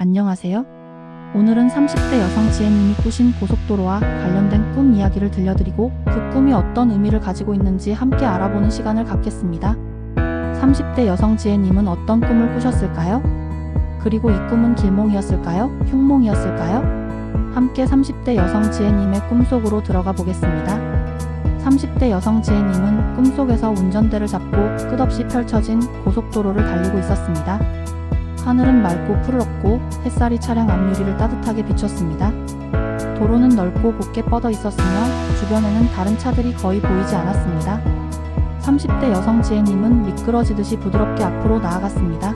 안녕하세요. 오늘은 30대 여성 지혜님이 꾸신 고속도로와 관련된 꿈 이야기를 들려드리고 그 꿈이 어떤 의미를 가지고 있는지 함께 알아보는 시간을 갖겠습니다. 30대 여성 지혜님은 어떤 꿈을 꾸셨을까요? 그리고 이 꿈은 길몽이었을까요? 흉몽이었을까요? 함께 30대 여성 지혜님의 꿈속으로 들어가 보겠습니다. 30대 여성 지혜님은 꿈속에서 운전대를 잡고 끝없이 펼쳐진 고속도로를 달리고 있었습니다. 하늘은 맑고 푸르렀고 햇살이 차량 앞유리를 따뜻하게 비췄습니다. 도로는 넓고 곱게 뻗어 있었으며 주변에는 다른 차들이 거의 보이지 않았습니다. 30대 여성 지혜님은 미끄러지듯이 부드럽게 앞으로 나아갔습니다.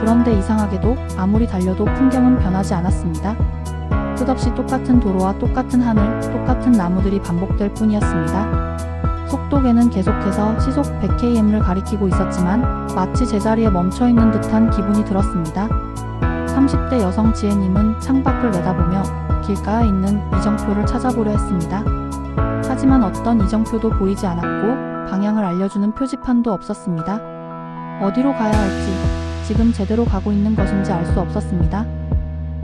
그런데 이상하게도 아무리 달려도 풍경은 변하지 않았습니다. 끝없이 똑같은 도로와 똑같은 하늘, 똑같은 나무들이 반복될 뿐이었습니다. 속도계는 계속해서 시속 100km를 가리키고 있었지만 마치 제자리에 멈춰 있는 듯한 기분이 들었습니다. 30대 여성 지혜님은 창밖을 내다보며 길가에 있는 이정표를 찾아보려 했습니다. 하지만 어떤 이정표도 보이지 않았고 방향을 알려주는 표지판도 없었습니다. 어디로 가야 할지, 지금 제대로 가고 있는 것인지 알 수 없었습니다.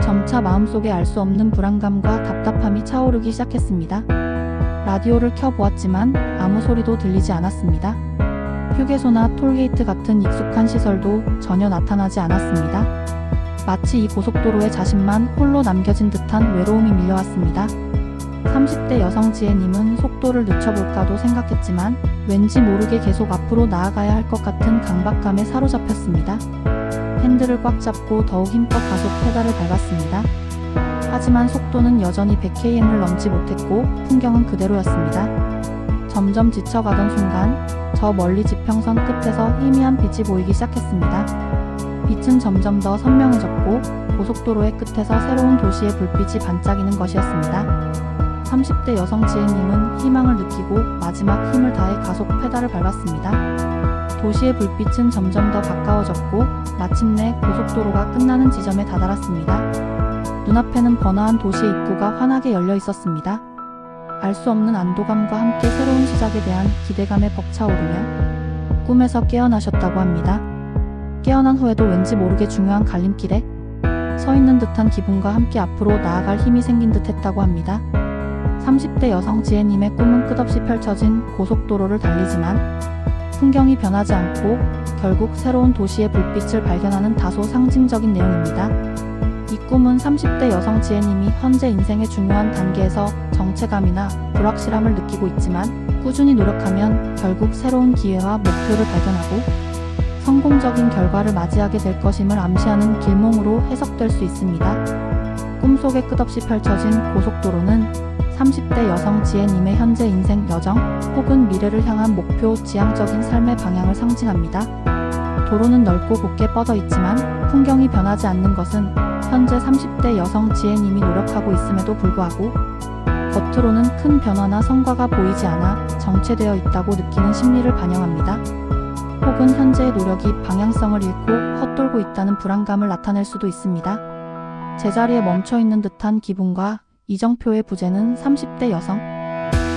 점차 마음속에 알 수 없는 불안감과 답답함이 차오르기 시작했습니다. 라디오를 켜보았지만 아무 소리도 들리지 않았습니다. 휴게소나 톨게이트 같은 익숙한 시설도 전혀 나타나지 않았습니다. 마치 이 고속도로에 자신만 홀로 남겨진 듯한 외로움이 밀려왔습니다. 30대 여성 지혜님은 속도를 늦춰볼까도 생각했지만 왠지 모르게 계속 앞으로 나아가야 할 것 같은 강박감에 사로잡혔습니다. 핸들을 꽉 잡고 더욱 힘껏 가속 페달을 밟았습니다. 하지만 속도는 여전히 100km를 넘지 못했고 풍경은 그대로였습니다. 점점 지쳐가던 순간 저 멀리 지평선 끝에서 희미한 빛이 보이기 시작했습니다. 빛은 점점 더 선명해졌고 고속도로의 끝에서 새로운 도시의 불빛이 반짝이는 것이었습니다. 30대 여성 지혜님은 희망을 느끼고 마지막 힘을 다해 가속 페달을 밟았습니다. 도시의 불빛은 점점 더 가까워졌고 마침내 고속도로가 끝나는 지점에 다다랐습니다. 눈앞에는 번화한 도시의 입구가 환하게 열려 있었습니다. 알 수 없는 안도감과 함께 새로운 시작에 대한 기대감에 벅차오르며 꿈에서 깨어나셨다고 합니다. 깨어난 후에도 왠지 모르게 중요한 갈림길에 서 있는 듯한 기분과 함께 앞으로 나아갈 힘이 생긴 듯 했다고 합니다. 30대 여성 지혜님의 꿈은 끝없이 펼쳐진 고속도로를 달리지만 풍경이 변하지 않고 결국 새로운 도시의 불빛을 발견하는 다소 상징적인 내용입니다. 이 꿈은 30대 여성 지혜님이 현재 인생의 중요한 단계에서 정체감이나 불확실함을 느끼고 있지만 꾸준히 노력하면 결국 새로운 기회와 목표를 발견하고 성공적인 결과를 맞이하게 될 것임을 암시하는 길몽으로 해석될 수 있습니다. 꿈속에 끝없이 펼쳐진 고속도로는 30대 여성 지혜님의 현재 인생 여정 혹은 미래를 향한 목표 지향적인 삶의 방향을 상징합니다. 도로는 넓고 곱게 뻗어 있지만 풍경이 변하지 않는 것은 현재 30대 여성 지혜님이 노력하고 있음에도 불구하고 겉으로는 큰 변화나 성과가 보이지 않아 정체되어 있다고 느끼는 심리를 반영합니다. 혹은 현재의 노력이 방향성을 잃고 헛돌고 있다는 불안감을 나타낼 수도 있습니다. 제자리에 멈춰 있는 듯한 기분과 이정표의 부재는 30대 여성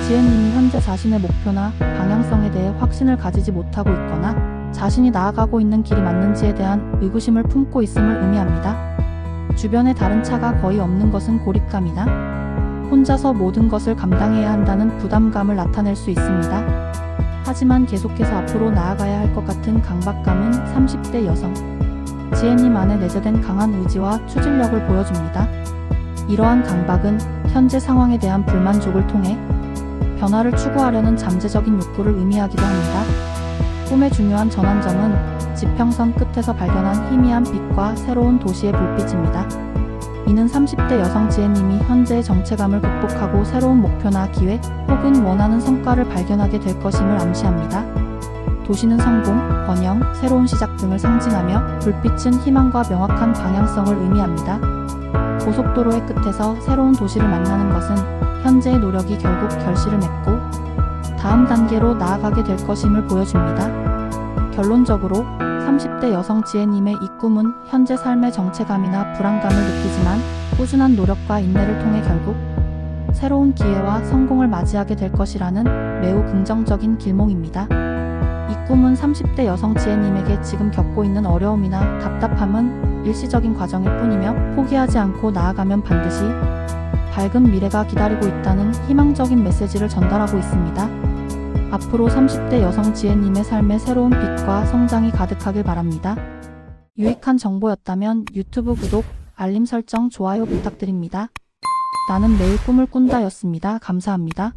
지혜님이 현재 자신의 목표나 방향성에 대해 확신을 가지지 못하고 있거나 자신이 나아가고 있는 길이 맞는지에 대한 의구심을 품고 있음을 의미합니다. 주변에 다른 차가 거의 없는 것은 고립감이나 혼자서 모든 것을 감당해야 한다는 부담감을 나타낼 수 있습니다. 하지만 계속해서 앞으로 나아가야 할 것 같은 강박감은 30대 여성 지혜님 안에 내재된 강한 의지와 추진력을 보여줍니다. 이러한 강박은 현재 상황에 대한 불만족을 통해 변화를 추구하려는 잠재적인 욕구를 의미하기도 합니다. 꿈의 중요한 전환점은 지평선 끝에서 발견한 희미한 빛과 새로운 도시의 불빛입니다. 이는 30대 여성 지혜님이 현재의 정체감을 극복하고 새로운 목표나 기회 혹은 원하는 성과를 발견하게 될 것임을 암시합니다. 도시는 성공, 번영, 새로운 시작 등을 상징하며 불빛은 희망과 명확한 방향성을 의미합니다. 고속도로의 끝에서 새로운 도시를 만나는 것은 현재의 노력이 결국 결실을 맺고 다음 단계로 나아가게 될 것임을 보여줍니다. 결론적으로 30대 여성 지혜님의 이 꿈은 현재 삶의 정체감이나 불안감을 느끼지만 꾸준한 노력과 인내를 통해 결국 새로운 기회와 성공을 맞이하게 될 것이라는 매우 긍정적인 길몽입니다. 이 꿈은 30대 여성 지혜님에게 지금 겪고 있는 어려움이나 답답함은 일시적인 과정일 뿐이며 포기하지 않고 나아가면 반드시 밝은 미래가 기다리고 있다는 희망적인 메시지를 전달하고 있습니다. 앞으로 30대 여성 지혜님의 삶에 새로운 빛과 성장이 가득하길 바랍니다. 유익한 정보였다면 유튜브 구독, 알림 설정, 좋아요 부탁드립니다. 나는 매일 꿈을 꾼다였습니다. 감사합니다.